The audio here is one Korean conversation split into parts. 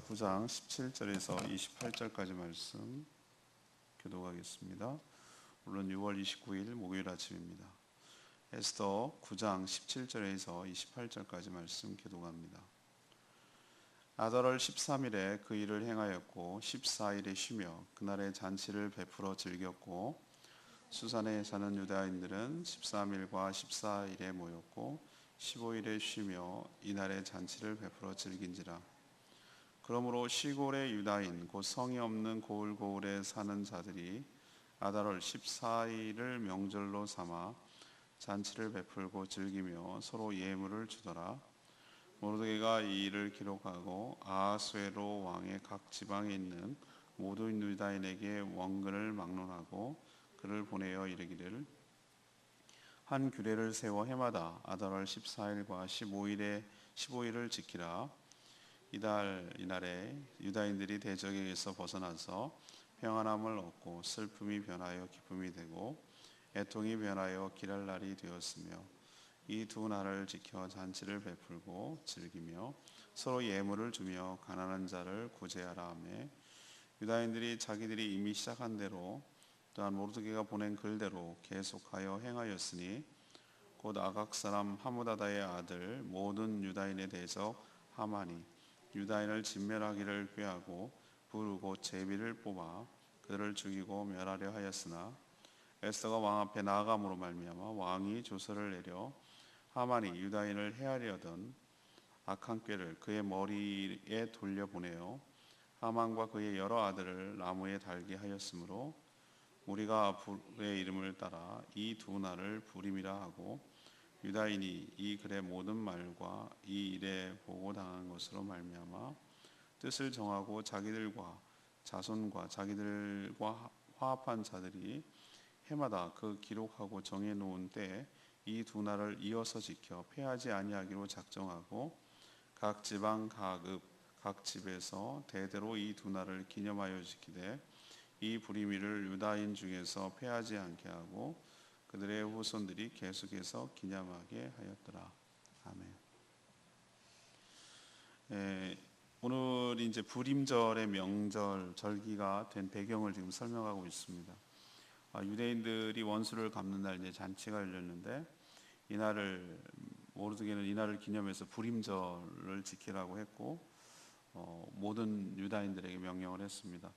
9장 17절에서 28절까지 말씀 교독하겠습니다. 물론 6월 29일 목요일 아침입니다. 에스더 9장 17절에서 28절까지 말씀 교독합니다. 아달월 13일에 그 일을 행하였고 14일에 쉬며 그날의 잔치를 베풀어 즐겼고 수산에 사는 유다인들은 13일과 14일에 모였고 15일에 쉬며 이날의 잔치를 베풀어 즐긴지라 그러므로 시골의 유다인 곧 성이 없는 고을고을에 사는 자들이 아달월 14일을 명절로 삼아 잔치를 베풀고 즐기며 서로 예물을 주더라. 모르드게가 이 일을 기록하고 아하수에로 왕의 각 지방에 있는 모든 유다인에게 원근을 막론하고 그를 보내어 이르기를 한 규례를 세워 해마다 아달월 14일과 15일에 15일을 지키라. 이달 이날에 유다인들이 대적에게서 벗어나서 평안함을 얻고 슬픔이 변하여 기쁨이 되고 애통이 변하여 기랄 날이 되었으며 이 두 날을 지켜 잔치를 베풀고 즐기며 서로 예물을 주며 가난한 자를 구제하라 하며 유다인들이 자기들이 이미 시작한 대로 또한 모르드게가 보낸 글대로 계속하여 행하였으니 곧 아각 사람 하무다다의 아들 모든 유다인에 대해서 하마니 유다인을 진멸하기를 꾀하고 부르고 제비를 뽑아 그들을 죽이고 멸하려 하였으나 에스더가 왕 앞에 나아감으로 말미암아 왕이 조서를 내려 하만이 유다인을 해하려던 악한 꾀를 그의 머리에 돌려보내어 하만과 그의 여러 아들을 나무에 달게 하였으므로 우리가 불의 이름을 따라 이 두 날을 부림이라 하고 유다인이 이 글의 모든 말과 이 일에 보고 당한 것으로 말미암아 뜻을 정하고 자기들과 자손과 자기들과 화합한 자들이 해마다 그 기록하고 정해 놓은 때에 이두 날을 이어서 지켜 패하지 아니하기로 작정하고 각 지방 각읍 각 집에서 대대로 이두 날을 기념하여 지키되 이 불임이를 유다인 중에서 패하지 않게 하고 그들의 후손들이 계속해서 기념하게 하였더라. 아멘. 에, 오늘 이제 불임절의 명절 절기가 된 배경을 지금 설명하고 있습니다. 아, 유대인들이 원수를 갚는 날 이제 잔치가 열렸는데 이날을 모르드게는 이날을 기념해서 불임절을 지키라고 했고 어, 모든 유다인들에게 명령을 했습니다.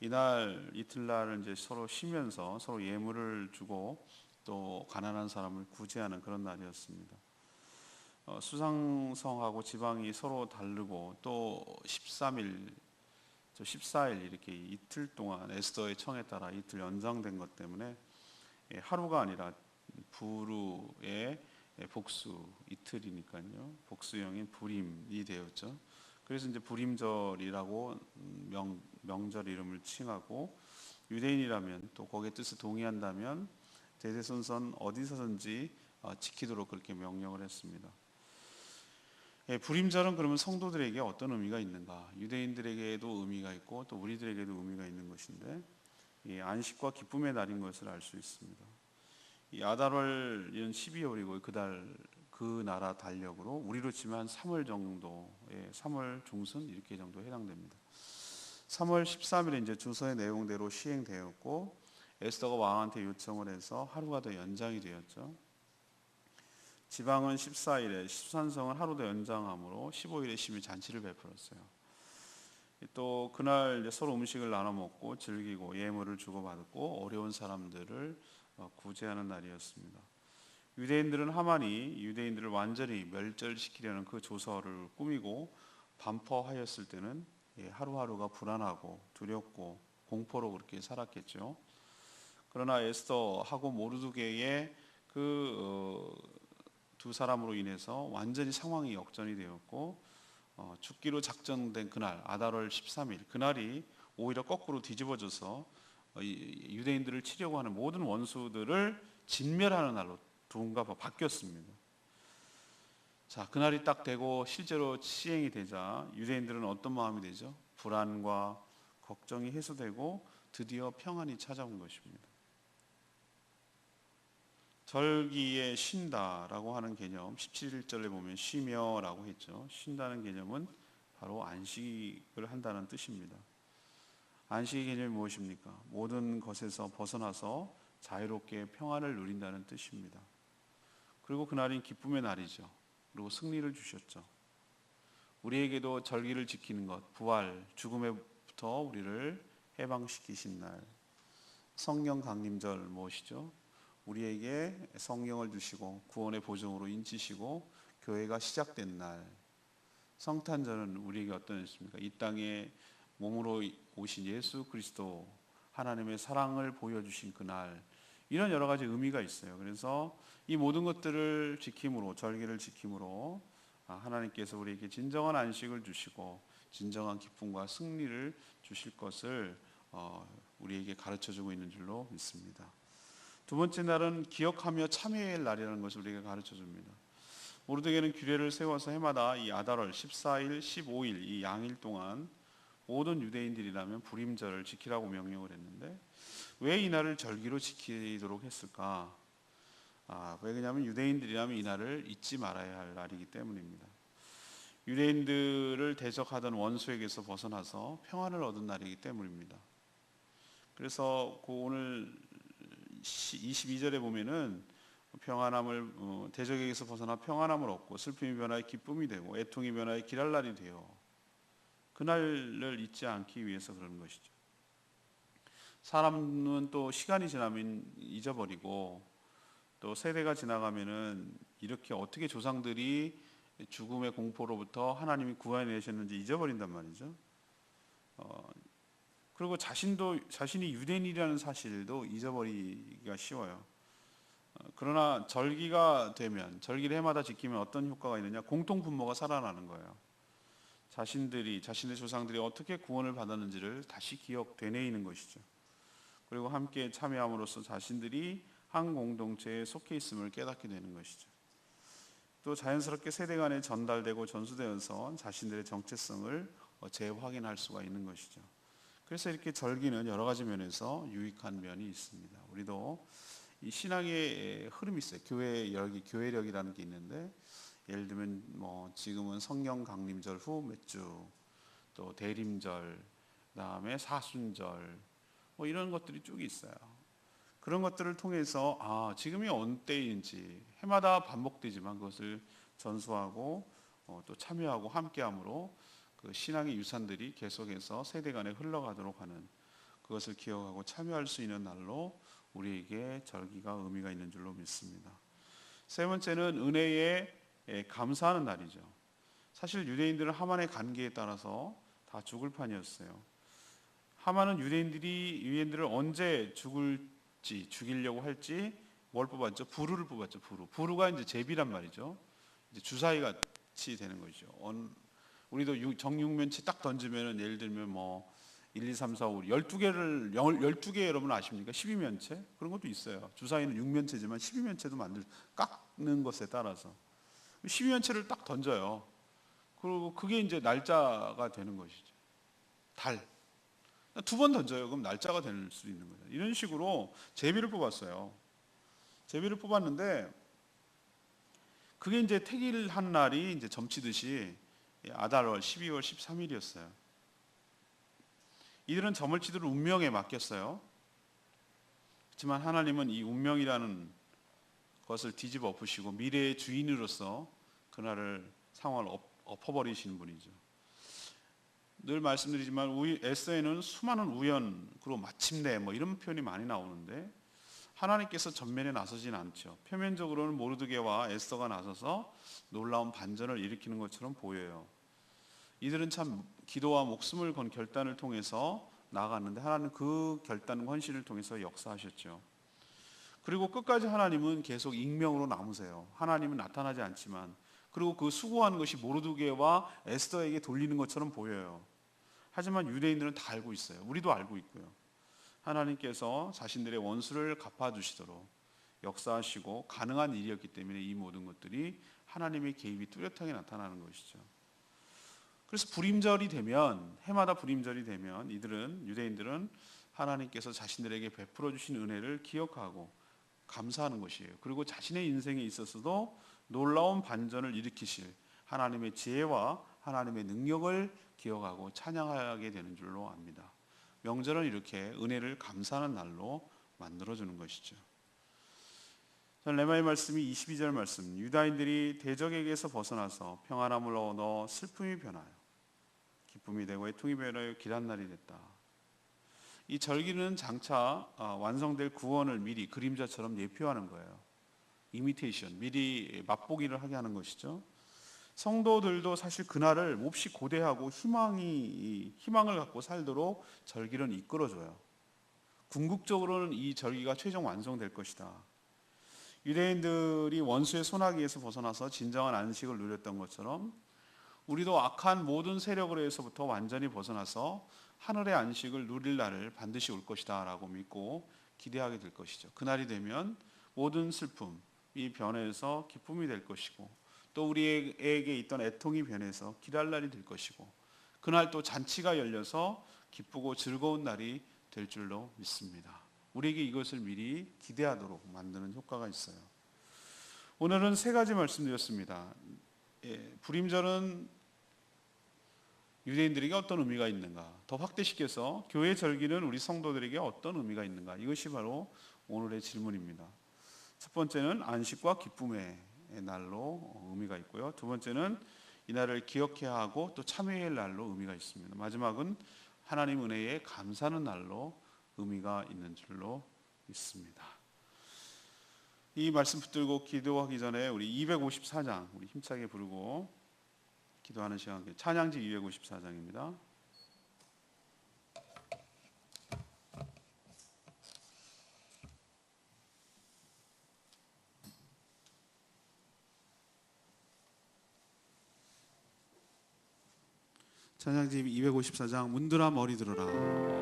이날 이틀날을 이제 서로 쉬면서 서로 예물을 주고 또 가난한 사람을 구제하는 그런 날이었습니다. 어, 수상성하고 지방이 서로 다르고 또 13일, 저 14일 이렇게 이틀 동안 에스더의 청에 따라 이틀 연장된 것 때문에 예, 하루가 아니라 부루의 복수 이틀이니까요. 복수형인 불임이 되었죠. 그래서 이제 불임절이라고 명, 명절 이름을 칭하고 유대인이라면 또 거기에 뜻을 동의한다면 대대손손 어디서든지 어, 지키도록 그렇게 명령을 했습니다. 예, 불임절은 그러면 성도들에게 어떤 의미가 있는가? 유대인들에게도 의미가 있고 또 우리들에게도 의미가 있는 것인데 이 안식과 기쁨의 날인 것을 알 수 있습니다. 이 아달월은 12월이고 그달 그 나라 달력으로 우리로 치면 한 3월 정도, 예, 3월 중순 이렇게 정도 해당됩니다. 3월 13일에 이제 주서의 내용대로 시행되었고 에스더가 왕한테 요청을 해서 하루가 더 연장이 되었죠. 지방은 14일에 수산성은 하루 더 연장함으로 15일에 심히 잔치를 베풀었어요. 또 그날 서로 음식을 나눠 먹고 즐기고 예물을 주고받고 어려운 사람들을 어, 구제하는 날이었습니다. 유대인들은 하만이 유대인들을 완전히 멸절시키려는 그 조서를 꾸미고 반포하였을 때는 예, 하루하루가 불안하고 두렵고 공포로 그렇게 살았겠죠. 그러나 에스더하고 모르드게의 그두 어, 사람으로 인해서 완전히 상황이 역전이 되었고 어, 죽기로 작정된 그날 아달월 13일 그날이 오히려 거꾸로 뒤집어져서 어, 유대인들을 치려고 하는 모든 원수들을 진멸하는 날로 누군가 바뀌었습니다. 자, 그날이 딱 되고 실제로 시행이 되자 유대인들은 어떤 마음이 되죠? 불안과 걱정이 해소되고 드디어 평안이 찾아온 것입니다. 절기에 쉰다라고 하는 개념 17절에 보면 쉬며라고 했죠. 쉰다는 개념은 바로 안식을 한다는 뜻입니다. 안식의 개념이 무엇입니까? 모든 것에서 벗어나서 자유롭게 평안을 누린다는 뜻입니다. 그리고 그날이 기쁨의 날이죠. 그리고 승리를 주셨죠. 우리에게도 절기를 지키는 것, 부활, 죽음에부터 우리를 해방시키신 날. 성령 강림절 무엇이죠? 우리에게 성령을 주시고 구원의 보증으로 인치시고 교회가 시작된 날. 성탄절은 우리에게 어떤 일입니까? 이 땅에 몸으로 오신 예수 그리스도 하나님의 사랑을 보여주신 그날 이런 여러 가지 의미가 있어요. 그래서 이 모든 것들을 지킴으로 절기를 지킴으로 아, 하나님께서 우리에게 진정한 안식을 주시고 진정한 기쁨과 승리를 주실 것을 어, 우리에게 가르쳐 주고 있는 줄로 믿습니다. 두 번째 날은 기억하며 참회의 날이라는 것을 우리에게 가르쳐 줍니다. 모르드게는 규례를 세워서 해마다 이 아달월 14일, 15일 이 양일 동안 모든 유대인들이라면 불임절을 지키라고 명령을 했는데 왜 이 날을 절기로 지키도록 했을까? 아, 왜 그러냐면 유대인들이라면 이 날을 잊지 말아야 할 날이기 때문입니다. 유대인들을 대적하던 원수에게서 벗어나서 평안을 얻은 날이기 때문입니다. 그래서 그 오늘 22절에 보면은 평안함을 어, 대적에게서 벗어나 평안함을 얻고 슬픔이 변하여 기쁨이 되고 애통이 변하여 길할 날이 되어 그날을 잊지 않기 위해서 그러는 것이죠. 사람은 또 시간이 지나면 잊어버리고 또 세대가 지나가면은 이렇게 어떻게 조상들이 죽음의 공포로부터 하나님이 구원해내셨는지 잊어버린단 말이죠. 어, 그리고 자신도 자신이 유대인이라는 사실도 잊어버리기가 쉬워요. 어, 그러나 절기가 되면 절기를 해마다 지키면 어떤 효과가 있느냐? 공통 분모가 살아나는 거예요. 자신들이 자신의 조상들이 어떻게 구원을 받았는지를 다시 기억 되뇌이는 것이죠. 그리고 함께 참여함으로써 자신들이 한 공동체에 속해 있음을 깨닫게 되는 것이죠. 또 자연스럽게 세대 간에 전달되고 전수되어서 자신들의 정체성을 재확인할 수가 있는 것이죠. 그래서 이렇게 절기는 여러 가지 면에서 유익한 면이 있습니다. 우리도 이 신앙의 흐름이 있어요. 교회 열기, 교회력이라는 게 있는데 예를 들면 뭐 지금은 성령 강림절 후 몇 주, 또 대림절, 그다음에 사순절, 뭐 이런 것들이 쭉 있어요. 그런 것들을 통해서 아 지금이 어느 때인지 해마다 반복되지만 그것을 전수하고 어, 또 참여하고 함께함으로 그 신앙의 유산들이 계속해서 세대 간에 흘러가도록 하는 그것을 기억하고 참여할 수 있는 날로 우리에게 절기가 의미가 있는 줄로 믿습니다. 세 번째는 은혜에 감사하는 날이죠. 사실 유대인들은 하만의 관계에 따라서 다 죽을 판이었어요. 하만은 유대인들이 유대인들을 언제 죽을지 죽이려고 할지 뭘 뽑았죠? 부르를 뽑았죠. 부르. 부르가 이제 제비란 말이죠. 이제 주사위 같이 되는 거죠. 우리도 정육면치 딱 던지면은 예를 들면 뭐 1, 2, 3, 4, 5, 12개를 12개 여러분 아십니까? 12면체? 그런 것도 있어요. 주사위는 6면체지만 12면체도 만들 깎는 것에 따라서 12면체를 딱 던져요. 그리고 그게 이제 날짜가 되는 것이죠. 달. 두 번 던져요. 그럼 날짜가 될 수 있는 거죠. 이런 식으로 제비를 뽑았어요. 제비를 뽑았는데 그게 이제 택일한 날이 이제 점치듯이 아달월 12월 13일이었어요. 이들은 점을 치도록 운명에 맡겼어요. 하지만 하나님은 이 운명이라는 것을 뒤집어 엎으시고 미래의 주인으로서 그날을 상황을 엎어버리시는 분이죠. 늘 말씀드리지만 에서에는 수많은 우연 그리고 마침내 뭐 이런 표현이 많이 나오는데 하나님께서 전면에 나서진 않죠. 표면적으로는 모르드게와 에스더가 나서서 놀라운 반전을 일으키는 것처럼 보여요. 이들은 참 기도와 목숨을 건 결단을 통해서 나아갔는데 하나님 그 결단과 헌신을 통해서 역사하셨죠. 그리고 끝까지 하나님은 계속 익명으로 남으세요. 하나님은 나타나지 않지만 그리고 그 수고하는 것이 모르드게와 에스더에게 돌리는 것처럼 보여요. 하지만 유대인들은 다 알고 있어요. 우리도 알고 있고요. 하나님께서 자신들의 원수를 갚아주시도록 역사하시고 가능한 일이었기 때문에 이 모든 것들이 하나님의 개입이 뚜렷하게 나타나는 것이죠. 그래서 불임절이 되면 해마다 불임절이 되면 이들은 유대인들은 하나님께서 자신들에게 베풀어 주신 은혜를 기억하고 감사하는 것이에요. 그리고 자신의 인생에 있어서도 놀라운 반전을 일으키실 하나님의 지혜와 하나님의 능력을 기억하고 찬양하게 되는 줄로 압니다. 명절은 이렇게 은혜를 감사하는 날로 만들어 주는 것이죠. 전 레마의 말씀이 22절 말씀 유다인들이 대적에게서 벗어나서 평안함을 얻어 슬픔이 변하여 기쁨이 되고 애통이 변하여 길한 날이 됐다. 이 절기는 장차 아, 완성될 구원을 미리 그림자처럼 예표하는 거예요. 이미테이션, 미리 맛보기를 하게 하는 것이죠. 성도들도 사실 그날을 몹시 고대하고 희망이 희망을 갖고 살도록 절기를 이끌어줘요. 궁극적으로는 이 절기가 최종 완성될 것이다. 유대인들이 원수의 손아귀에서 벗어나서 진정한 안식을 누렸던 것처럼 우리도 악한 모든 세력으로서부터 완전히 벗어나서 하늘의 안식을 누릴 날을 반드시 올 것이다라고 믿고 기대하게 될 것이죠. 그날이 되면 모든 슬픔이 변해서 기쁨이 될 것이고 또 우리에게 있던 애통이 변해서 기랄 날이 될 것이고 그날 또 잔치가 열려서 기쁘고 즐거운 날이 될 줄로 믿습니다. 우리에게 이것을 미리 기대하도록 만드는 효과가 있어요. 오늘은 세 가지 말씀드렸습니다. 예, 불임절은 유대인들에게 어떤 의미가 있는가? 더 확대시켜서 교회 절기는 우리 성도들에게 어떤 의미가 있는가? 이것이 바로 오늘의 질문입니다. 첫 번째는 안식과 기쁨의 날로 의미가 있고요. 두 번째는 이 날을 기억해야 하고 또할 날로 의미가 있습니다. 마지막은 하나님 은혜에 감사하는 날로 의미가 있는 줄로 믿습니다. 이 말씀 붙들고 기도하기 전에 우리 254장 우리 힘차게 부르고 기도하는 시간 찬양지 254장입니다. 찬양집 254장 문들아 머리 들어라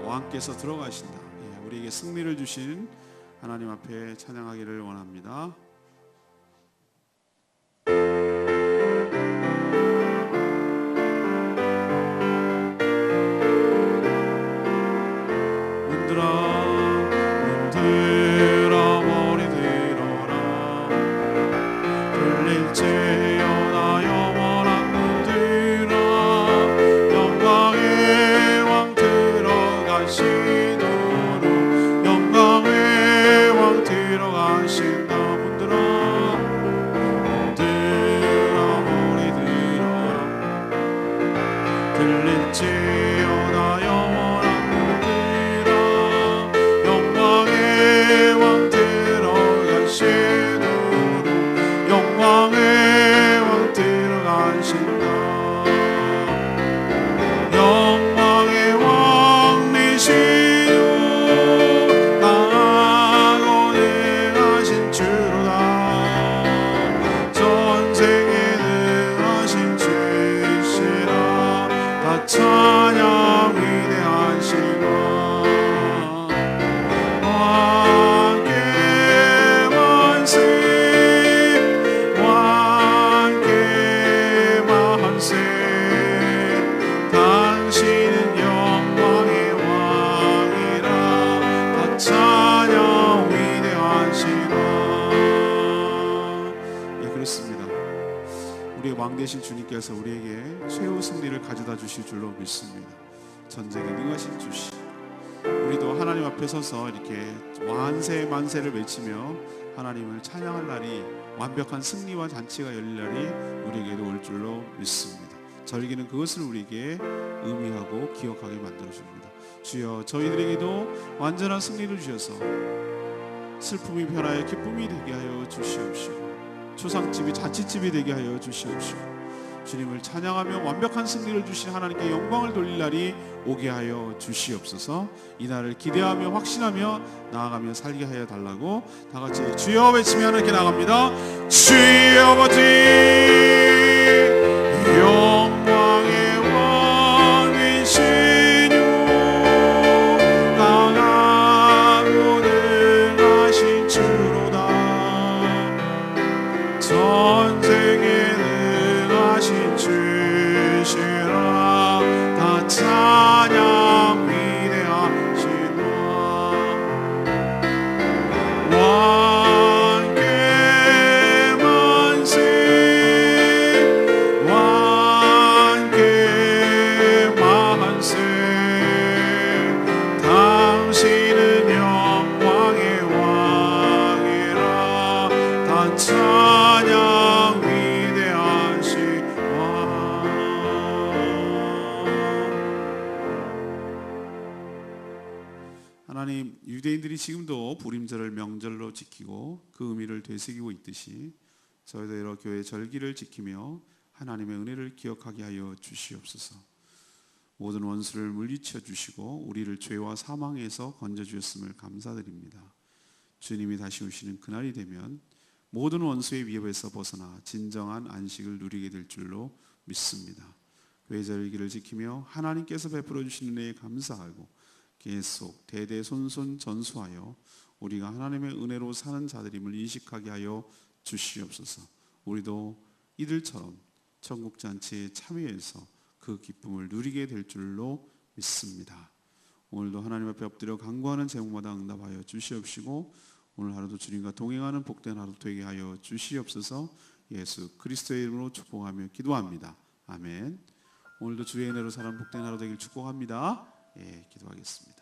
왕께서 들어가신다 예, 우리에게 승리를 주신 하나님 앞에 찬양하기를 원합니다. 나를 지원하여 되신 주님께서 우리에게 최후 승리를 가져다 주실 줄로 믿습니다. 전쟁에 능하신 주시. 우리도 하나님 앞에 서서 이렇게 완세 만세를 외치며 하나님을 찬양할 날이 완벽한 승리와 잔치가 열릴 날이 우리에게도 올 줄로 믿습니다. 절기는 그것을 우리에게 의미하고 기억하게 만들어 줍니다. 주여 저희들에게도 완전한 승리를 주셔서 슬픔이 변하여 기쁨이 되게 하여 주시옵시고 초상집이 자칫집이 되게 하여 주시옵시고 주님을 찬양하며 완벽한 승리를 주신 하나님께 영광을 돌릴 날이 오게 하여 주시옵소서. 이 날을 기대하며 확신하며 나아가며 살게 하여 달라고 다 같이 주여 외치며 하나님께 나갑니다. 주여 아버지 하나님 유대인들이 지금도 부림절을 명절로 지키고 그 의미를 되새기고 있듯이 저희들로 교회 절기를 지키며 하나님의 은혜를 기억하게 하여 주시옵소서. 모든 원수를 물리쳐 주시고 우리를 죄와 사망에서 건져 주셨음을 감사드립니다. 주님이 다시 오시는 그날이 되면 모든 원수의 위협에서 벗어나 진정한 안식을 누리게 될 줄로 믿습니다. 교회 절기를 지키며 하나님께서 베풀어 주시는 은혜에 감사하고 계속 대대손손 전수하여 우리가 하나님의 은혜로 사는 자들임을 인식하게 하여 주시옵소서. 우리도 이들처럼 천국 잔치에 참여해서 그 기쁨을 누리게 될 줄로 믿습니다. 오늘도 하나님 앞에 엎드려 간구하는 제목마다 응답하여 주시옵시고 오늘 하루도 주님과 동행하는 복된 하루 되게 하여 주시옵소서. 예수 그리스도의 이름으로 축복하며 기도합니다. 아멘. 오늘도 주의 은혜로 사는 복된 하루 되길 축복합니다. 예, 기도하겠습니다.